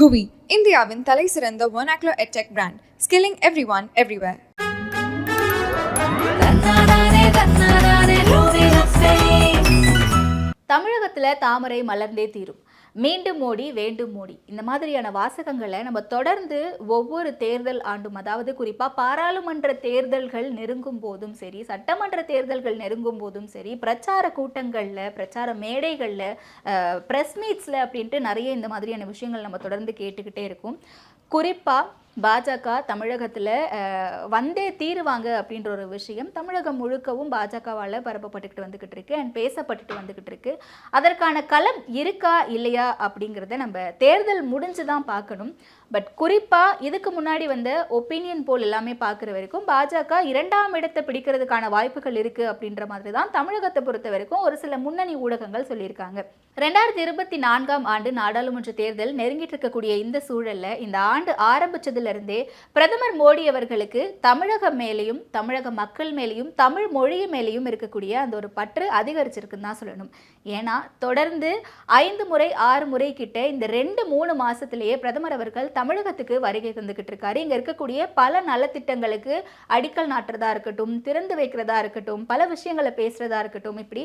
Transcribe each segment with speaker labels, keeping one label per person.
Speaker 1: குவி இந்தியாவின் தலை சிறந்த ஒனாக்லோ edtech brand skilling everyone everywhere
Speaker 2: தமிழகத்தில் தாமரை மலர்ந்தே தீரும். மீண்டும் மோடி வேண்டும் மோடி. இந்த மாதிரியான வாசகங்களை நம்ம தொடர்ந்து ஒவ்வொரு தேர்தல் ஆண்டும் அதாவது குறிப்பாக பாராளுமன்ற தேர்தல்கள் நெருங்கும் போதும் சரி சட்டமன்ற தேர்தல்கள் நெருங்கும் போதும் சரி பிரச்சார கூட்டங்களில் பிரச்சார மேடைகளில் ப்ரெஸ் மீட்ஸில் அப்படின்ட்டு நிறைய இந்த மாதிரியான விஷயங்கள் நம்ம தொடர்ந்து கேட்டுக்கிட்டே இருக்கோம். குறிப்பாக பாஜக தமிழகத்தில் வந்தே தீருவாங்க அப்படின்ற ஒரு விஷயம் தமிழகம் முழுக்கவும் பாஜகவால் பரப்பப்பட்டுக்கிட்டு வந்துக்கிட்டு இருக்கு அண்ட் பேசப்பட்டுட்டு வந்துக்கிட்டு இருக்கு. அதற்கான களம் இருக்கா இல்லையா அப்படிங்கிறத நம்ம தேர்தல் முடிஞ்சு தான் பார்க்கணும். பட் குறிப்பாக இதுக்கு முன்னாடி வந்த ஒப்பீனியன் போல் எல்லாமே பார்க்குற வரைக்கும் பாஜக இரண்டாம் இடத்தை பிடிக்கிறதுக்கான வாய்ப்புகள் இருக்குது அப்படின்ற மாதிரி தான் தமிழகத்தை பொறுத்த வரைக்கும் ஒரு சில முன்னணி ஊடகங்கள் சொல்லியிருக்காங்க. ரெண்டாயிரத்தி இருபத்தி நான்காம் ஆண்டு நாடாளுமன்ற தேர்தல் நெருங்கிட்டு இருக்கக்கூடிய இந்த சூழலில் இந்த ஆண்டு ஆரம்பிச்சதுல இருந்தே பிரதமர் மோடி அவர்களுக்கு தமிழகம் மேலேயும் தமிழக மக்கள் மேலேயும் தமிழ் மொழி மேலேயும் இருக்கக்கூடிய அந்த ஒரு பற்று அதிகரிச்சிருக்குன்னு தான் சொல்லணும். ஏன்னா தொடர்ந்து ஐந்து முறை ஆறு முறை கிட்ட இந்த ரெண்டு மூணு மாசத்திலேயே பிரதமர் அவர்கள் தமிழகத்துக்கு வருகை தந்துகிட்டு இருக்காரு. இங்க இருக்கக்கூடிய பல நலத்திட்டங்களுக்கு அடிக்கல் நாட்டுறதா இருக்கட்டும் திறந்து வைக்கிறதா இருக்கட்டும் பல விஷயங்களை பேசுறதா இருக்கட்டும் இப்படி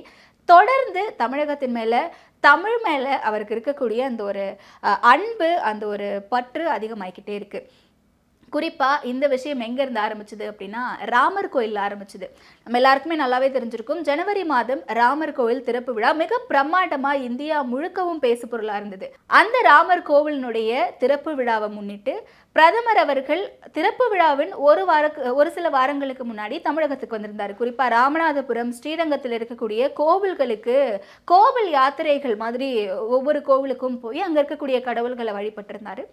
Speaker 2: தொடர்ந்து தமிழகத்தின் மேல தமிழ் மேல அவருக்கு இருக்கக்கூடிய அந்த ஒரு அன்பு அந்த ஒரு பற்று அதிகமாகிக்கிட்டே இருக்கு. குறிப்பாக இந்த விஷயம் எங்கேருந்து ஆரம்பிச்சது அப்படின்னா ராமர் கோயில் ஆரம்பிச்சது. நம்ம எல்லாருக்குமே நல்லாவே தெரிஞ்சிருக்கும். ஜனவரி மாதம் ராமர் கோவில் திறப்பு விழா மிக பிரம்மாண்டமாக இந்தியா முழுக்கவும் பேசு பொருளாக இருந்தது. அந்த ராமர் கோவிலினுடைய திறப்பு விழாவை முன்னிட்டு பிரதமர் அவர்கள் திறப்பு விழாவின் ஒரு வார ஒரு சில வாரங்களுக்கு முன்னாடி தமிழகத்துக்கு வந்திருந்தார். குறிப்பாக ராமநாதபுரம் ஸ்ரீரங்கத்தில் இருக்கக்கூடிய கோவில்களுக்கு கோவில் யாத்திரைகள் மாதிரி ஒவ்வொரு கோவிலுக்கும் போய் அங்கே இருக்கக்கூடிய கடவுள்களை வழிபட்டிருந்தார்.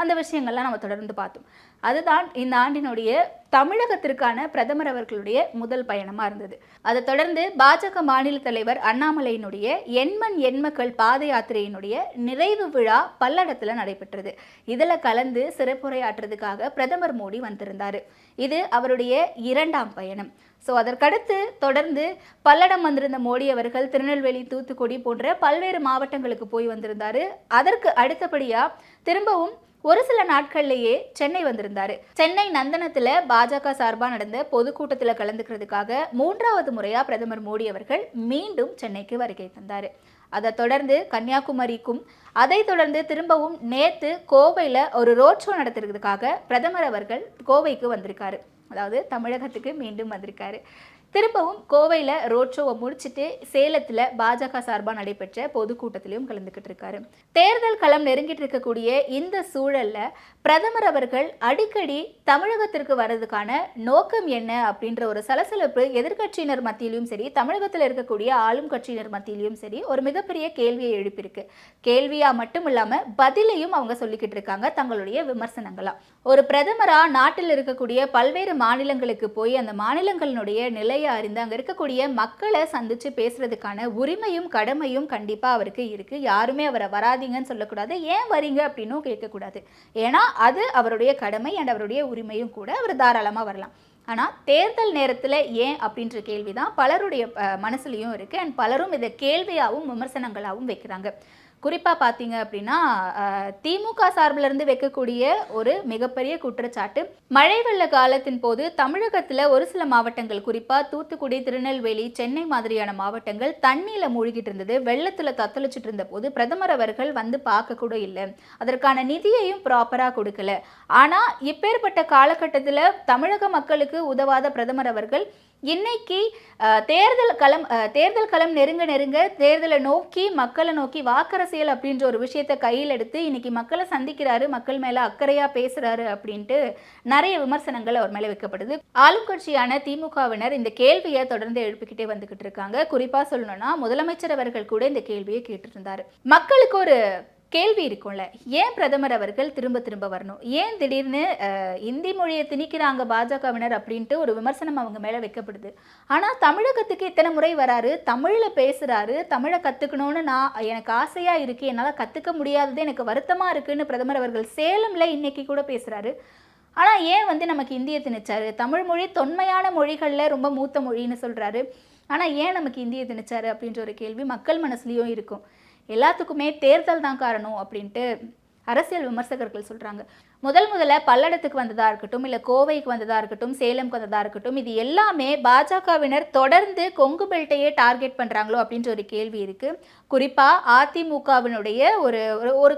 Speaker 2: அந்த விஷயங்கள்லாம் நம்ம தொடர்ந்து பார்த்தோம். அதுதான் இந்த ஆண்டினுடைய தமிழகத்திற்கான பிரதமர் அவர்களுடைய முதல் பயணமாக இருந்தது. அதை தொடர்ந்து பாஜக மாநில தலைவர் அண்ணாமலையினுடைய எண்மண் எண்மக்கள் பாத யாத்திரையினுடைய நிறைவு விழா பல்லடத்தில் நடைபெற்றது. இதில் கலந்து சிறப்புரையாற்றுறதுக்காக பிரதமர் மோடி வந்திருந்தார். இது அவருடைய இரண்டாம் பயணம். ஸோ அதற்கடுத்து தொடர்ந்து பல்லடம் வந்திருந்த மோடி அவர்கள் திருநெல்வேலி தூத்துக்குடி போன்ற பல்வேறு மாவட்டங்களுக்கு போய் வந்திருந்தார். அதற்கு அடுத்தபடியாக திரும்பவும் ஒரு சில நாட்கள்லேயே சென்னை வந்திருந்தாரு. சென்னை நந்தனத்தில் பாஜக சார்பாக நடந்த பொதுக்கூட்டத்தில் கலந்துக்கிறதுக்காக மூன்றாவது முறையாக பிரதமர் மோடி அவர்கள் மீண்டும் சென்னைக்கு வருகை தந்தார். அதை தொடர்ந்து கன்னியாகுமரிக்கும் அதை தொடர்ந்து திரும்பவும் நேற்று கோவையில் ஒரு ரோட் ஷோ நடத்துறதுக்காக பிரதமர் அவர்கள் கோவைக்கு வந்திருக்காரு. அதாவது தமிழகத்துக்கு மீண்டும் வந்திருக்காரு. திரும்பவும் கோவையில் ரோட் ஷோவை முடிச்சுட்டு சேலத்தில் பாஜக சார்பாக நடைபெற்ற பொதுக்கூட்டத்திலையும் கலந்துக்கிட்டு இருக்காரு. தேர்தல் களம் நெருங்கிட்டு இருக்கக்கூடிய இந்த சூழலில் பிரதமர் அவர்கள் அடிக்கடி தமிழகத்திற்கு வர்றதுக்கான நோக்கம் என்ன அப்படின்ற ஒரு சலசலப்பு எதிர்கட்சியினர் மத்தியிலும் சரி தமிழகத்தில் இருக்கக்கூடிய ஆளும் கட்சியினர் மத்தியிலும் சரி ஒரு மிகப்பெரிய கேள்வியை எழுப்பியிருக்கு. கேள்வியாக மட்டும் இல்லாமல் பதிலையும் அவங்க சொல்லிக்கிட்டு இருக்காங்க தங்களுடைய விமர்சனங்களாக ஒரு பிரதமராக நாட்டில் இருக்கக்கூடிய பல்வேறு மாநிலங்களுக்கு போய் அந்த மாநிலங்களினுடைய நிலை நிலையை அறிந்து அங்கே இருக்கக்கூடிய மக்களை சந்தித்து பேசுறதுக்கான உரிமையும் கடமையும் கண்டிப்பாக அவருக்கு இருக்குது யாருமே அவரை வராதிங்கன்னு சொல்லக்கூடாது. ஏன் வரீங்க அப்படின்னும் கேட்கக்கூடாது. ஏன்னா அது அவருடைய கடமை அண்ட் அவருடைய உரிமையும் கூட அவர் தாராளமாக வரலாம். ஆனால் தேர்தல் நேரத்தில் ஏன் அப்படின்ற கேள்வி தான் பலருடைய மனசுலையும் இருக்குது அண்ட் பலரும் இதை கேள்வியாகவும் விமர்சனங்களாகவும் வைக்கிறாங்க. குறிப்பாக பார்த்தீங்க அப்படின்னா திமுக சார்பிலிருந்து வைக்கக்கூடிய ஒரு மிகப்பெரிய குற்றச்சாட்டு. மழை வெள்ள காலத்தின் போது தமிழகத்தில் ஒரு சில மாவட்டங்கள் குறிப்பாக தூத்துக்குடி திருநெல்வேலி சென்னை மாதிரியான மாவட்டங்கள் தண்ணியில் மூழ்கிட்டு இருந்தது. வெள்ளத்தில் தத்தளிச்சிட்டு இருந்த போது பிரதமர் அவர்கள் வந்து பார்க்க கூட இல்லை. அதற்கான நிதியையும் ப்ராப்பராக கொடுக்கல. ஆனால் இப்பேற்பட்ட காலகட்டத்தில் தமிழக மக்களுக்கு உதவாத பிரதமர் அவர்கள் இன்னைக்கு தேர்தல் களம் தேர்தல் களம் நெருங்க நெருங்க தேர்தலை நோக்கி மக்களை நோக்கி அரசியல் அப்படின்ற ஒரு விஷயத்தை கையில் எடுத்து இன்னைக்கு மக்களை சந்திக்கிறாரு மக்கள் மேலே அக்கறையாக பேசுகிறாரு அப்படின்ட்டு நிறைய விமர்சனங்கள் அவர் மேலே வைக்கப்படுது. ஆளும் கட்சியான திமுகவினர் இந்த கேள்வியை தொடர்ந்து எழுப்பிக்கிட்டே வந்துகிட்டு இருக்காங்க. குறிப்பாக சொல்லணும்னா முதலமைச்சர் அவர்கள் கூட இந்த கேள்வியை கேட்டு இருந்தாரு மக்களுக்கு ஒரு கேள்வி இருக்கும்ல ஏன் பிரதமர் அவர்கள் திரும்ப திரும்ப வரணும்? ஏன் திடீர்னு இந்தி மொழியை திணிக்கிறாங்க பாஜகவினர் அப்படின்ட்டு ஒரு விமர்சனம் அவங்க மேலே வைக்கப்படுது. ஆனால் தமிழகத்துக்கு இத்தனை முறை வராரு தமிழில் பேசுகிறாரு தமிழை கற்றுக்கணும்னு நான் எனக்கு ஆசையாக இருக்குது என்னால் கற்றுக்க முடியாதது எனக்கு வருத்தமாக இருக்குன்னு பிரதமர் அவர்கள் சேலமில் இன்னைக்கு கூட பேசுகிறாரு ஆனால் ஏன் வந்து நமக்கு இந்திய திணிச்சாரு? தமிழ் மொழி தொன்மையான மொழிகளில் ரொம்ப மூத்த மொழின்னு சொல்கிறாரு ஆனால் ஏன் நமக்கு இந்திய திணிச்சாரு அப்படின்ற ஒரு கேள்வி மக்கள் மனசுலேயும் இருக்கும். எல்லாத்துக்குமே தேர்தல் தான் காரணம் அப்படின்ட்டு அரசியல் விமர்சகர்கள் சொல்கிறாங்க முதல் முதல்ல பல்லடத்துக்கு வந்ததாக இருக்கட்டும் இல்லை கோவைக்கு வந்ததாக இருக்கட்டும் சேலம்க்கு வந்ததாக இருக்கட்டும் இது எல்லாமே பாஜகவினர் தொடர்ந்து கொங்கு பெல்ட்டையே டார்கெட் பண்ணுறாங்களோ அப்படின்ற ஒரு கேள்வி இருக்குது குறிப்பாக அதிமுகவினுடைய ஒரு ஒரு- ஒரு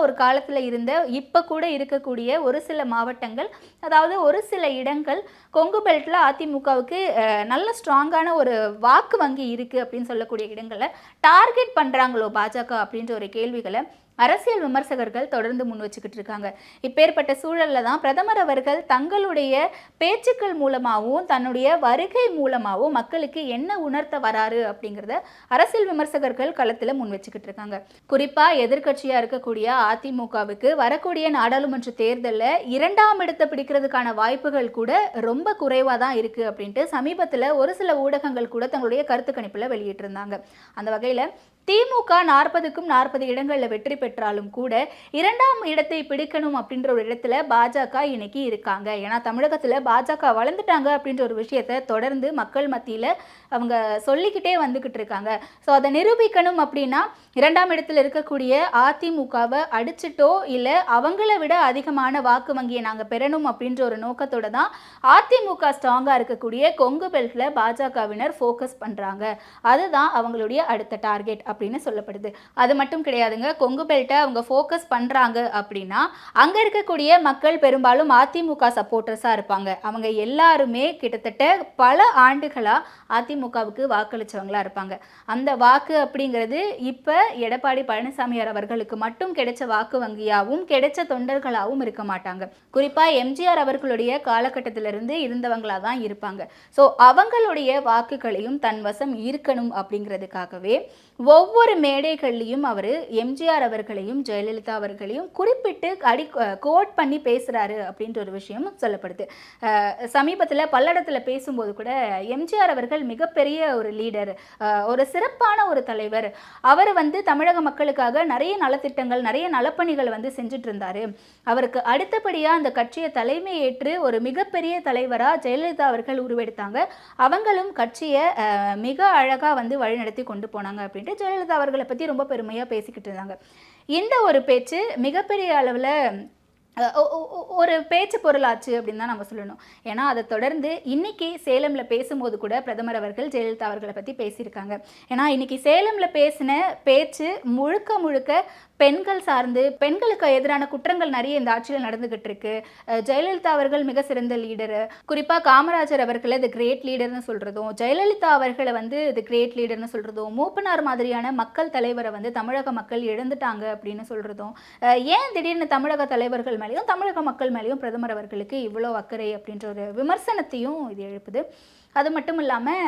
Speaker 2: ஒரு காலத்தில் இருந்த இப்போ கூட இருக்கக்கூடிய ஒரு சில மாவட்டங்கள் அதாவது ஒரு சில இடங்கள் கொங்கு பெல்ட்டில் அதிமுகவுக்கு நல்ல ஸ்ட்ராங்கான ஒரு வாக்கு வங்கி இருக்குது அப்படின்னு சொல்லக்கூடிய இடங்களை டார்கெட் பண்ணுறாங்களோ பாஜக அப்படின்ற ஒரு கேள்விகளை அரசியல் விமர்சகர்கள் தொடர்ந்து முன் வச்சுக்கிட்டு இருக்காங்க. இப்பேற்பட்ட சூழல்ல தான் பிரதமர் அவர்கள் தங்களுடைய பேச்சுக்கள் மூலமாகவும் தன்னுடைய வருகை மூலமாகவும் மக்களுக்கு என்ன உணர்த்த வராரு அப்படிங்கிறத அரசியல் விமர்சகர்கள் களத்தில் முன் வச்சுக்கிட்டு இருக்காங்க. குறிப்பாக எதிர்கட்சியாக இருக்கக்கூடிய அதிமுகவுக்கு வரக்கூடிய நாடாளுமன்ற தேர்தலில் இரண்டாம் இடத்தை பிடிக்கிறதுக்கான வாய்ப்புகள் கூட ரொம்ப குறைவாக தான் இருக்குது அப்படின்ட்டு சமீபத்தில் ஒரு சில ஊடகங்கள் கூட தங்களுடைய கருத்து கணிப்பில் வெளியிட்டிருந்தாங்க. அந்த வகையில் திமுக நாற்பதுக்கும் நாற்பது இடங்களில் வெற்றி பெற்றாலும் கூட இரண்டாம் இடத்தை பிடிக்கணும் அப்படின்ற ஒரு இடத்துல பாஜக இன்னைக்கு இருக்காங்க. ஏன்னா தமிழகத்தில் பாஜக வளர்ந்துட்டாங்க அப்படின்ற ஒரு விஷயத்த தொடர்ந்து மக்கள் மத்தியில் அவங்க சொல்லிக்கிட்டே வந்துக்கிட்டு இருக்காங்க. ஸோ அதை நிரூபிக்கணும் அப்படின்னா இரண்டாம் இடத்துல இருக்கக்கூடிய அதிமுகவை அடிச்சிட்டோ இல்லை அவங்கள விட அதிகமான வாக்கு வங்கியை நாங்கள் பெறணும் அப்படின்ற ஒரு நோக்கத்தோட தான் அதிமுக ஸ்ட்ராங்காக இருக்கக்கூடிய கொங்கு பெல்ட்டில் பாஜகவினர் ஃபோக்கஸ் பண்ணுறாங்க அதுதான் அவங்களுடைய அடுத்த டார்கெட் அப்படின்னு சொல்லப்படுது. அது மட்டும் கிடையாதுங்க. கொங்கு பெல்ட்டை அவங்க ஃபோக்கஸ் பண்ணுறாங்க அப்படின்னா அங்கே இருக்கக்கூடிய மக்கள் பெரும்பாலும் அதிமுக சப்போர்ட்டர்ஸாக இருப்பாங்க. அவங்க எல்லாருமே கிட்டத்தட்ட பல ஆண்டுகளாக அதிமுகவுக்கு வாக்களிச்சவங்களா இருப்பாங்க. அந்த வாக்கு அப்படிங்கிறது இப்போ எடப்பாடி பழனிசாமியார் அவர்களுக்கு மட்டும் கிடைச்ச வாக்கு வங்கியாகவும் கிடைச்ச தொண்டர்களாகவும் இருக்க மாட்டாங்க. குறிப்பாக எம்ஜிஆர் அவர்களுடைய காலகட்டத்திலிருந்து இருந்தவங்களாக தான் இருப்பாங்க. ஸோ அவங்களுடைய வாக்குகளையும் தன் வசம் ஈர்க்கணும் அப்படிங்கிறதுக்காகவே ஒவ்வொரு மேடைகள்லையும் அவர் எம்ஜிஆர் அவர்களையும் ஜெயலலிதா அவர்களையும் குறிப்பிட்டு அடி கோட் பண்ணி பேசுகிறாரு அப்படின்ற ஒரு விஷயம் சொல்லப்படுது. சமீபத்தில் பல்லடத்தில் பேசும்போது கூட எம்ஜிஆர் அவர்கள் மிகப்பெரிய ஒரு லீடர் ஒரு சிறப்பான ஒரு தலைவர். அவர் வந்து தமிழக மக்களுக்காக நிறைய நலத்திட்டங்கள் நிறைய நலப்பணிகள் வந்து செஞ்சுட்டு இருந்தார் அவருக்கு அடுத்தபடியாக அந்த கட்சியை தலைமை ஏற்று ஒரு மிகப்பெரிய தலைவராக ஜெயலலிதா அவர்கள் உருவெடுத்தாங்க. அவங்களும் கட்சியை மிக அழகாக வந்து வழிநடத்தி கொண்டு போனாங்க அப்படின்னு அப்படின்ட்டு ஜெயலலிதா அவர்களை பற்றி ரொம்ப பெருமையாக பேசிக்கிட்டு இருந்தாங்க. இந்த ஒரு பேச்சு மிகப்பெரிய அளவில் ஒரு பேச்சு பொருளாச்சு அப்படின்னு தான் நம்ம சொல்லணும். ஏன்னா அதை தொடர்ந்து இன்னைக்கு சேலம்ல பேசும்போது கூட பிரதமர் அவர்கள் ஜெயலலிதா அவர்களை பத்தி பேசியிருக்காங்க. ஏன்னா இன்னைக்கு சேலம்ல பேசின பேச்சு முழுக்க முழுக்க பெண்கள் சார்ந்து பெண்களுக்கு எதிரான குற்றங்கள் நிறைய இந்த ஆட்சியில் நடந்துகிட்டு இருக்கு ஜெயலலிதா அவர்கள் மிக சிறந்த லீடர் குறிப்பாக காமராஜர் அவர்களை தி கிரேட் லீடர்னு சொல்றதும் ஜெயலலிதா அவர்களை வந்து தி கிரேட் லீடர்னு சொல்றதும் மூப்பனார் மாதிரியான மக்கள் தலைவரை வந்து தமிழக மக்கள் இழந்துட்டாங்க அப்படின்னு சொல்றதும் ஏன் திடீர்னு தமிழக தலைவர்கள் மேலேயும் தமிழக மக்கள் மேலேயும் பிரதமர் அவர்களுக்கு இவ்வளோ அக்கறை அப்படின்ற ஒரு விமர்சனத்தையும் இது எழுப்புது. அது மட்டும் இல்லாமல்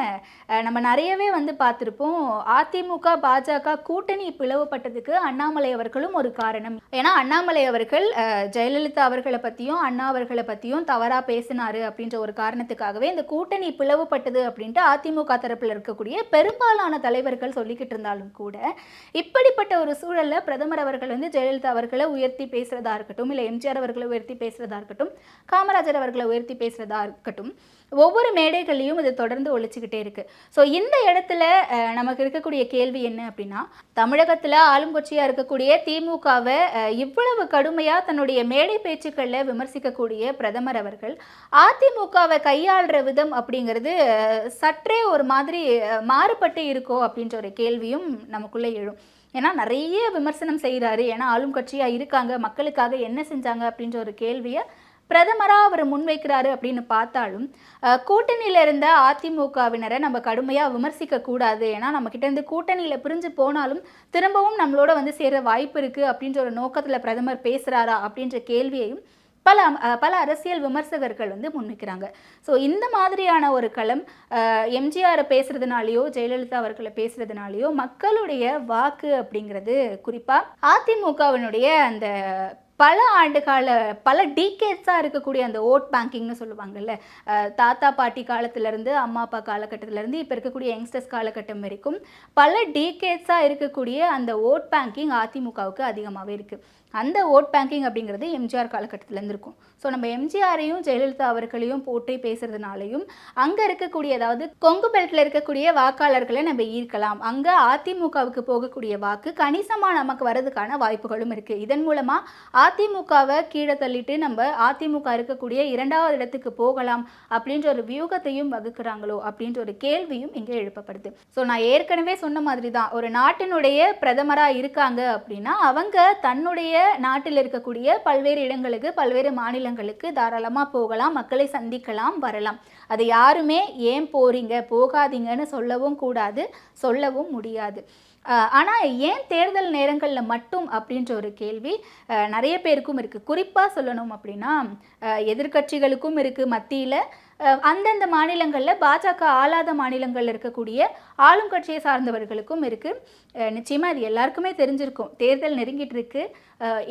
Speaker 2: நம்ம நிறையவே வந்து பார்த்துருப்போம் அதிமுக பாஜக கூட்டணி பிளவுபட்டதுக்கு அண்ணாமலை அவர்களும் ஒரு காரணம். ஏன்னா அண்ணாமலை அவர்கள் ஜெயலலிதா அவர்களை பற்றியும் அண்ணா அவர்களை பற்றியும் தவறாக பேசினார் அப்படின்ற ஒரு காரணத்துக்காகவே இந்த கூட்டணி பிளவுபட்டது அப்படின்ட்டு அதிமுக தரப்பில் இருக்கக்கூடிய பெரும்பாலான தலைவர்கள் சொல்லிக்கிட்டு இருந்தாலும் கூட இப்படிப்பட்ட ஒரு சூழலில் பிரதமர் அவர்கள் வந்து ஜெயலலிதா அவர்களை உயர்த்தி பேசுகிறதா இருக்கட்டும் இல்லை எம்ஜிஆர் அவர்களை உயர்த்தி பேசுகிறதா இருக்கட்டும் காமராஜர் அவர்களை உயர்த்தி பேசுகிறதா இருக்கட்டும் ஒவ்வொரு மேடைகள்லையும் இது தொடர்ந்து ஒழிச்சுக்கிட்டே இருக்கு. ஸோ இந்த இடத்துல நமக்கு இருக்கக்கூடிய கேள்வி என்ன அப்படின்னா தமிழகத்தில் ஆளுங்கட்சியாக இருக்கக்கூடிய திமுகவை இவ்வளவு கடுமையாக தன்னுடைய மேடை பேச்சுக்களில் விமர்சிக்கக்கூடிய பிரதமர் அவர்கள் அதிமுகவை கையாளுற விதம் அப்படிங்கிறது சற்றே ஒரு மாதிரி மாறுபட்டு இருக்கோ அப்படின்ற ஒரு கேள்வியும் நமக்குள்ளே எழும். ஏன்னா நிறைய விமர்சனம் செய்கிறாரு ஏன்னா ஆளும் கட்சியாக இருக்காங்க மக்களுக்காக என்ன செஞ்சாங்க அப்படின்ற ஒரு கேள்வியை பிரதமராக அவர் முன்வைக்கிறாரு அப்படின்னு பார்த்தாலும் கூட்டணியில் இருந்த அதிமுகவினரை நம்ம கடுமையாக விமர்சிக்க கூடாது. ஏன்னா நம்ம இருந்து கூட்டணியில் பிரிஞ்சு போனாலும் திரும்பவும் நம்மளோட வந்து சேர வாய்ப்பு இருக்குது அப்படின்ற ஒரு நோக்கத்தில் பிரதமர் பேசுகிறாரா அப்படின்ற கேள்வியையும் பல பல அரசியல் விமர்சகர்கள் வந்து முன்வைக்கிறாங்க. ஸோ இந்த மாதிரியான ஒரு களம் எம்ஜிஆரை பேசுறதுனாலயோ ஜெயலலிதா அவர்களை பேசுறதுனாலயோ மக்களுடைய வாக்கு அப்படிங்கிறது குறிப்பாக அதிமுகவினுடைய அந்த பல ஆண்டுகால பல டீகேட்ஸாக இருக்கக்கூடிய அந்த ஓட் பேங்கிங்னு சொல்லுவாங்கல்ல தாத்தா பாட்டி காலத்திலேருந்து அம்மா அப்பா காலகட்டத்திலேருந்து இப்போ இருக்கக்கூடிய யங்ஸ்டர்ஸ் காலகட்டம் வரைக்கும் பல டீகேட்ஸாக இருக்கக்கூடிய அந்த ஓட் பேங்கிங் அதிமுகவுக்கு அதிகமாகவே இருக்குது அந்த ஓட் பேங்கிங் அப்படிங்கிறது எம்ஜிஆர் காலகட்டத்திலேருந்து இருக்கும். ஸோ நம்ம எம்ஜிஆரையும் ஜெயலலிதா அவர்களையும் போற்றி பேசுறதுனாலையும் அங்கே இருக்கக்கூடிய அதாவது கொங்கு பெல்ட்டில் இருக்கக்கூடிய வாக்காளர்களை நம்ம ஈர்க்கலாம். அங்கே அதிமுகவுக்கு போகக்கூடிய வாக்கு கணிசமாக நமக்கு வரதுக்கான வாய்ப்புகளும் இருக்குது இதன் மூலமாக அதிமுகவை கீழே தள்ளிட்டு நம்ம அதிமுக இருக்கக்கூடிய இரண்டாவது இடத்துக்கு போகலாம் அப்படின்ற ஒரு வியூகத்தையும் வகுக்கிறாங்களோ அப்படின்ற ஒரு கேள்வியும் இங்கே எழுப்பப்படுது. ஸோ நான் ஏற்கனவே சொன்ன மாதிரி தான் ஒரு நாட்டினுடைய பிரதமராக இருக்காங்க அப்படின்னா அவங்க தன்னுடைய நாட்டில் இருக்கக்கூடிய பல்வேறு இடங்களுக்கு பல்வேறு மாநிலங்களுக்கு தாராளமாக போகலாம் மக்களை சந்திக்கலாம் வரலாம். அது யாருமே ஏன் போறீங்க? போகாதீங்கன்னு சொல்லவும் கூடாது சொல்லவும் முடியாது. ஆனால் ஏன் தேர்தல் நேரங்களில் மட்டும் அப்படின்ற ஒரு கேள்வி நிறைய பேருக்கும் இருக்குது குறிப்பாக சொல்லணும் அப்படின்னா எதிர்கட்சிகளுக்கும் எதிர்க்கட்சிகளுக்கும் இருக்குது மத்தியில் அந்தந்த மாநிலங்களில் பாஜக ஆளாத மாநிலங்களில் இருக்கக்கூடிய ஆளும் கட்சியை சார்ந்தவர்களுக்கும் இருக்குது நிச்சயமாக அது எல்லாருக்குமே தெரிஞ்சிருக்கும். தேர்தல் நெருங்கிட்டு இருக்கு.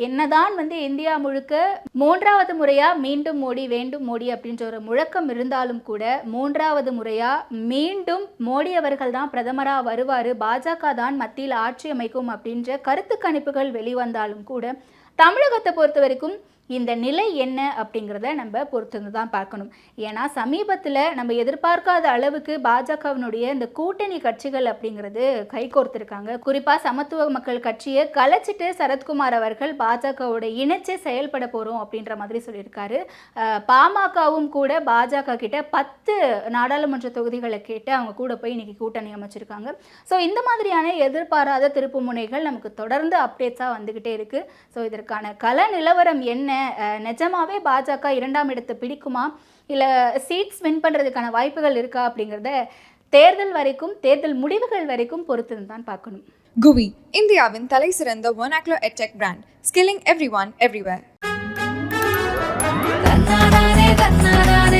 Speaker 2: என்னதான் வந்து இந்தியா முழுக்க மூன்றாவது முறையாக மீண்டும் மோடி வேண்டும் மோடி அப்படின்ற ஒரு முழக்கம் இருந்தாலும் கூட மூன்றாவது முறையாக மீண்டும் மோடி அவர்கள் தான் பிரதமராக வருவார். பாஜக தான் மத்தியில் ஆட்சி அமைக்கும் அப்படின்ற கருத்து கணிப்புகள் வெளிவந்தாலும் கூட தமிழகத்தை பொறுத்த வரைக்கும் இந்த நிலை என்ன அப்படிங்கிறத நம்ம பொறுத்திருந்து தான் பார்க்கணும். ஏன்னா சமீபத்தில் நம்ம எதிர்பார்க்காத அளவுக்கு பாஜகவினுடைய இந்த கூட்டணி கட்சிகள் அப்படிங்கிறது கைகோர்த்திருக்காங்க குறிப்பாக சமத்துவ மக்கள் கட்சியை கலைச்சிட்டு சரத்குமார் அவர்கள் பாஜகவோட இணைச்சு செயல்பட போகிறோம் அப்படின்ற மாதிரி சொல்லியிருக்காரு. பாமகவும் கூட பாஜக கிட்ட பத்து நாடாளுமன்ற தொகுதிகளை கேட்டு அவங்க கூட போய் இன்னைக்கு கூட்டணி அமைச்சிருக்காங்க. ஸோ இந்த மாதிரியான எதிர்பாராத திருப்பு முனைகள் நமக்கு தொடர்ந்து அப்டேட்ஸாக வந்துக்கிட்டே இருக்குது ஸோ இதற்கான கல நிலவரம் என்ன? நிஜமாவே பாஜக இரண்டாம் இடத்தை பிடிக்குமா இல்லை சீட்ஸ் வின் பண்ணுறதுக்கான வாய்ப்புகள் இருக்கா அப்படிங்கிறத தேர்தல் வரைக்கும் தேர்தல் முடிவுகள் வரைக்கும் பொறுத்து தான் பார்க்கணும்
Speaker 1: GUI, இந்தியாவின் தலை சிறந்த vernacular edtech brand, skilling everyone everywhere.
Speaker 3: தன்னாரே தன்னாரே லோ